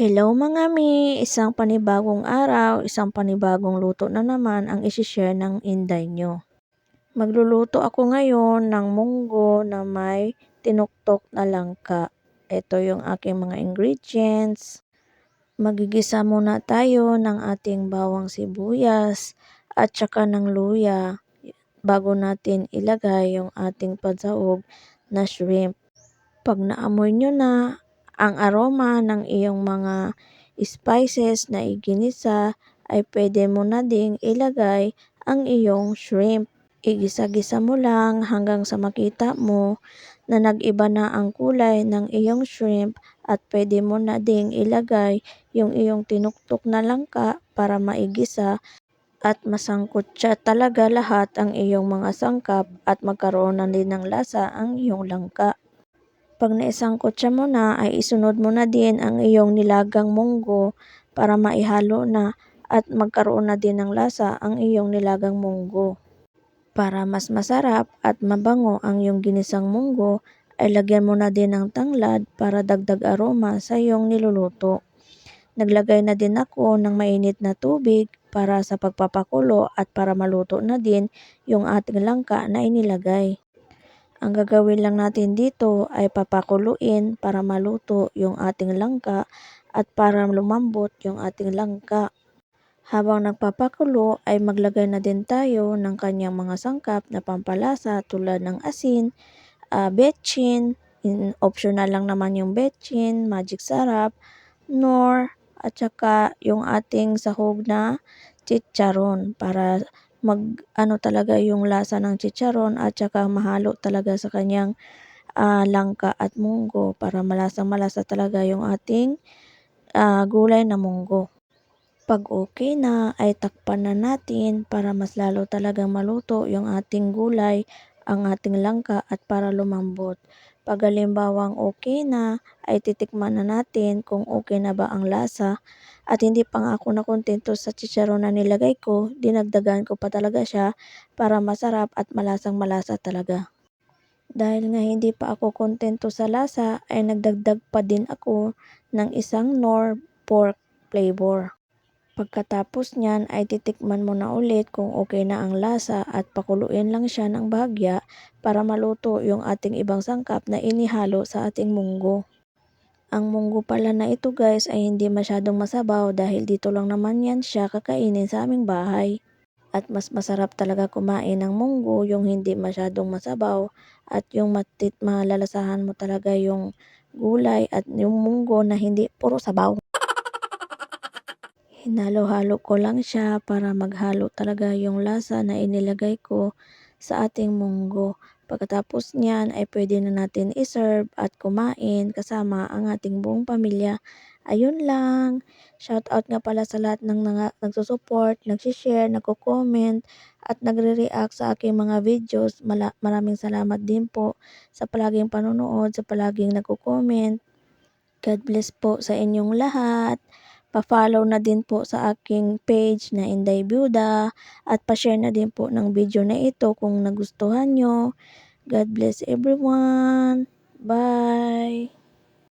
Hello mga mi! Isang panibagong araw, isang panibagong luto na naman ang isi-share ng inday nyo. Magluluto ako ngayon ng munggo na may tinuktok na langka. Ito yung aking mga ingredients. Magigisa muna tayo ng ating bawang sibuyas at saka ng luya bago natin ilagay yung ating pansaog na shrimp. Pag naamoy nyo na ang aroma ng iyong mga spices na iginisa ay pwede mo na ding ilagay ang iyong shrimp. Igisa-gisa mo lang hanggang sa makita mo na nag-iba na ang kulay ng iyong shrimp at pwede mo na ding ilagay yung iyong tinuktok na langka para maigisa at masangkot siya talaga lahat ang iyong mga sangkap at magkaroon na din ng lasa ang iyong langka. Pag naisangkot siya mo na ay isunod mo na din ang iyong nilagang munggo para maihalo na at magkaroon na din ng lasa ang iyong nilagang munggo. Para mas masarap at mabango ang iyong ginisang munggo ay lagyan mo na din ng tanglad para dagdag aroma sa iyong niluluto. Naglagay na din ako ng mainit na tubig para sa pagpapakulo at para maluto na din yung ating langka na inilagay. Ang gagawin lang natin dito ay papakuluin para maluto yung ating langka at para lumambot yung ating langka. Habang nagpapakulo ay maglagay na din tayo ng kanyang mga sangkap na pampalasa tulad ng asin, uh, betchin, in, optional lang naman yung betchin, magic sarap, nor, at saka yung ating sahog na chicharon para mag ano talaga yung lasa ng chicharon at saka mahalo talaga sa kanyang uh, langka at munggo para malasang malasa talaga yung ating uh, gulay na munggo. Pag okay na ay takpan na natin para mas lalo talagang maluto yung ating gulay, ang ating langka at para lumambot. Pag halimbawang okay na ay titikman na natin kung okay na ba ang lasa at hindi pa nga ako nakontento sa chicharon na nilagay ko, dinagdagan ko pa talaga siya para masarap at malasang malasa talaga. Dahil nga hindi pa ako kontento sa lasa ay nagdagdag pa din ako ng isang nor pork flavor. Pagkatapos niyan ay titikman mo na ulit kung okay na ang lasa at pakuluin lang siya ng bahagya para maluto yung ating ibang sangkap na inihalo sa ating munggo. Ang munggo pala na ito guys ay hindi masyadong masabaw dahil dito lang naman yan siya kakainin sa aming bahay. At mas masarap talaga kumain ng munggo yung hindi masyadong masabaw at yung matit malalasahan mo talaga yung gulay at yung munggo na hindi puro sabaw. Hinalo-halo ko lang siya para maghalo talaga yung lasa na inilagay ko sa ating munggo. Pagkatapos niyan ay pwede na natin iserve at kumain kasama ang ating buong pamilya. Ayun lang. Shout out nga pala sa lahat ng nagsusupport, nagsishare, nagko-comment at nagre-react sa aking mga videos. Mala maraming salamat din po sa palaging panonood, sa palaging nagko-comment. God bless po sa inyong lahat. Pa-follow na din po sa aking page na Inday Byuda at pa-share na din po ng video na ito kung nagustuhan nyo. God bless everyone. Bye!